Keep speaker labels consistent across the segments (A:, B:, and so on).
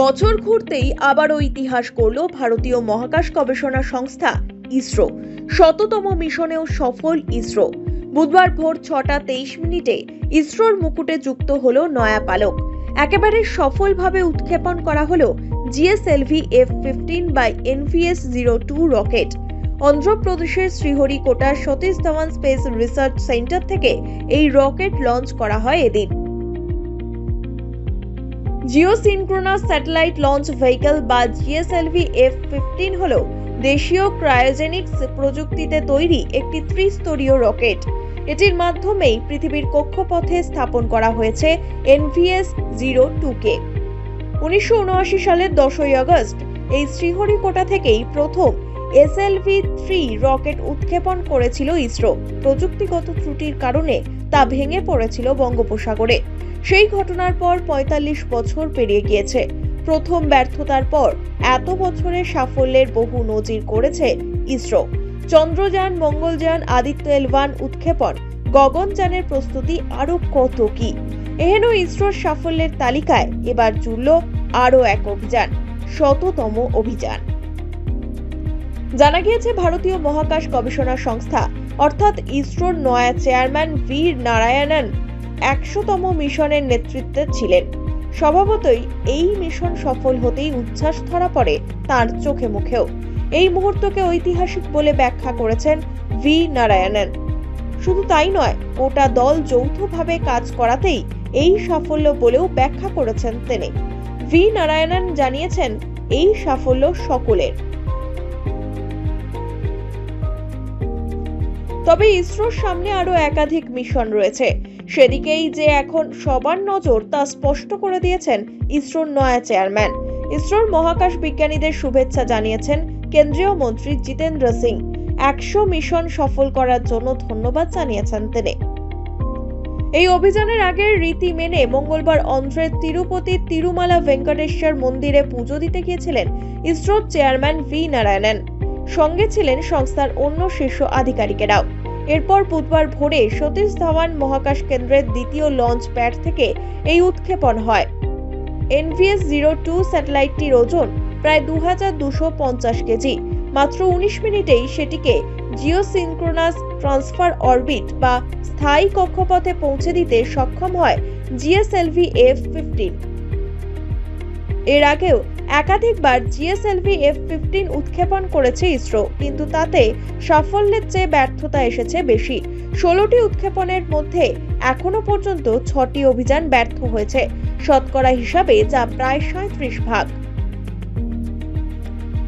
A: বছর ঘুরতেই আবারও ইতিহাস করল ভারতীয় মহাকাশ গবেষণা সংস্থা, ইসরো। শততম মিশনেও সফল ইসরো। বুধবার ভোর ছটা তেইশ মিনিটে ইসরোর মুকুটে যুক্ত হল নয়া পালক। একেবারে সফলভাবে উৎক্ষেপণ করা হল GSLV F fifteen by NVS zero two rocket. অন্ধ্রপ্রদেশের Sriharikota Satish Dhawan space research centre থেকে এই রকেট লঞ্চ করা হয় এদিন। জিওসিনক্রোনাস স্যাটেলাইট লঞ্চ ভেহিকল বা জিএসএলভি এফ ফিফটিন হল দেশীয় ক্রায়োজেনিক্স প্রযুক্তিতে তৈরি একটি ত্রিস্তরীয় রকেট। এটির মাধ্যমেই পৃথিবীর কক্ষপথে স্থাপন করা হয়েছে এনভিএস জিরো টু কে। উনিশশো উনআশি সালের দশই আগস্ট এই শ্রীহরিকোটা থেকেই প্রথম এসএলভি থ্রি রকেট উৎক্ষেপণ করেছিল ইসরো। প্রযুক্তিগত ত্রুটির কারণে তা ভেঙে পড়েছিল বঙ্গোপসাগরে। সেই ঘটনার পর ৪৫ বছর পেরিয়ে গিয়েছে। প্রথম ব্যর্থতার পর এত বছরের সাফল্যের বহু নজির করেছে ইসরো। চন্দ্রযান, মঙ্গলযান, আদিত্য এলওয়ান উৎক্ষেপণ, গগনযানের প্রস্তুতি আরও কত কি? এহেন ইসরোর সাফল্যের তালিকায় এবার জুড়ল আরও এক অভিযান, শততম অভিযান। জানা গিয়েছে, ভারতীয় মহাকাশ গবেষণা সংস্থা, অর্থাৎ ইসরোর নয়া চেয়ারম্যান বীর নারায়ণন একশোতম মিশনের নেতৃত্বে ছিলেন। স্বভাবতই এই মিশন সফল হতেই উচ্ছ্বাস ধরা পড়ে তার চোখে মুখেও। এই মুহূর্তকে ঐতিহাসিক বলে ব্যাখ্যা করেছেন ভি. নারায়ণন। শুধু তাই নয়, গোটা দল যৌথভাবে কাজ করাতেই এই সাফল্য বলেও ব্যাখ্যা করেছেন তিনি। ভি. নারায়ণন জানিয়েছেন, এই সাফল্য সকলের। তবে ইসরোর সামনে আরও একাধিক মিশন রয়েছে। সেদিকেই যে এখন সবার নজর তা স্পষ্ট করে দিয়েছেন ইসরোর নয়া চেয়ারম্যান। ইসরোর মহাকাশ বিজ্ঞানীদের শুভেচ্ছা জানিয়েছেন কেন্দ্রীয় মন্ত্রী জিতেন্দ্র সিং। একশো মিশন সফল করার জন্য ধন্যবাদ জানিয়েছেন তিনি। এই অভিযানের আগের রীতি মেনে মঙ্গলবার অন্ধ্রের তিরুপতি তিরুমালা ভেঙ্কটেশ্বর মন্দিরে পুজো দিতে গিয়েছিলেন ইসরোর চেয়ারম্যান ভি নারায়ণন। সঙ্গে ছিলেন সংস্থার অন্য শীর্ষ আধিকারিকেরাও। এরপর বুধবার ভোরে সতীশ ধাওয়ান মহাকাশ কেন্দ্রের দ্বিতীয় লঞ্চ প্যাড থেকে এই উৎক্ষেপণ হয়। এনভিএস জিরো টু স্যাটেলাইটটির ওজন প্রায় দু কেজি। মাত্র উনিশ মিনিটেই সেটিকে জিওসিনক্রোনাস ট্রান্সফার অরবিট বা স্থায়ী কক্ষপথে পৌঁছে দিতে সক্ষম হয় জিএসএলভি এফ ফিফটিন। এর আগেও একাধিকবার জিএসএলভি এফ ফিফটিন উৎক্ষেপণ করেছে ইসরো, কিন্তু তাতে সাফল্যের চেয়ে ব্যর্থতা এসেছে বেশি। ষোলোটি উৎক্ষেপণের মধ্যে এখনও পর্যন্ত ছটি অভিযান ব্যর্থ হয়েছে। শতকরা হিসাবে যা প্রায় সাঁত্রিশ ভাগ।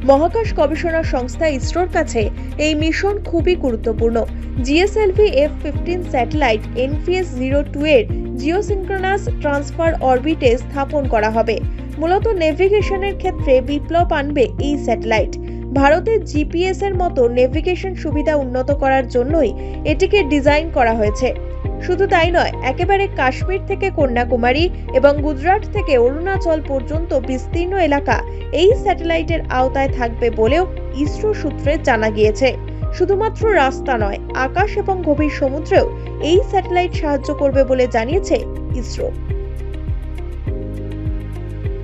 A: মহাকাশ গবেষণা সংস্থা ইসরোর কাছে এই মিশন খুবই গুরুত্বপূর্ণ। GSLV F fifteen satellite NVS zero two এর জিওসিনক্রোনাস ট্রান্সফার অরবিটে স্থাপন করা হবে। মূলত নেভিগেশনের ক্ষেত্রে বিপ্লব আনবে এই স্যাটেলাইট। ভারতের জিপিএস এর মতো নেভিগেশন সুবিধা উন্নত করার জন্যই এটিকে ডিজাইন করা হয়েছে। শুধু তাই নয়, একেবারে কাশ্মীর থেকে কন্যাকুমারী এবং গুজরাট থেকে অরুণাচল পর্যন্ত বিস্তীর্ণ এলাকা এই স্যাটেলাইটের আওতায় থাকবে বলেও ইসরো সূত্রে জানা গিয়েছে। শুধুমাত্র রাস্তা নয়, আকাশ এবং গভীর সমুদ্রেও এই স্যাটেলাইট সাহায্য করবে বলে জানিয়েছে ISRO.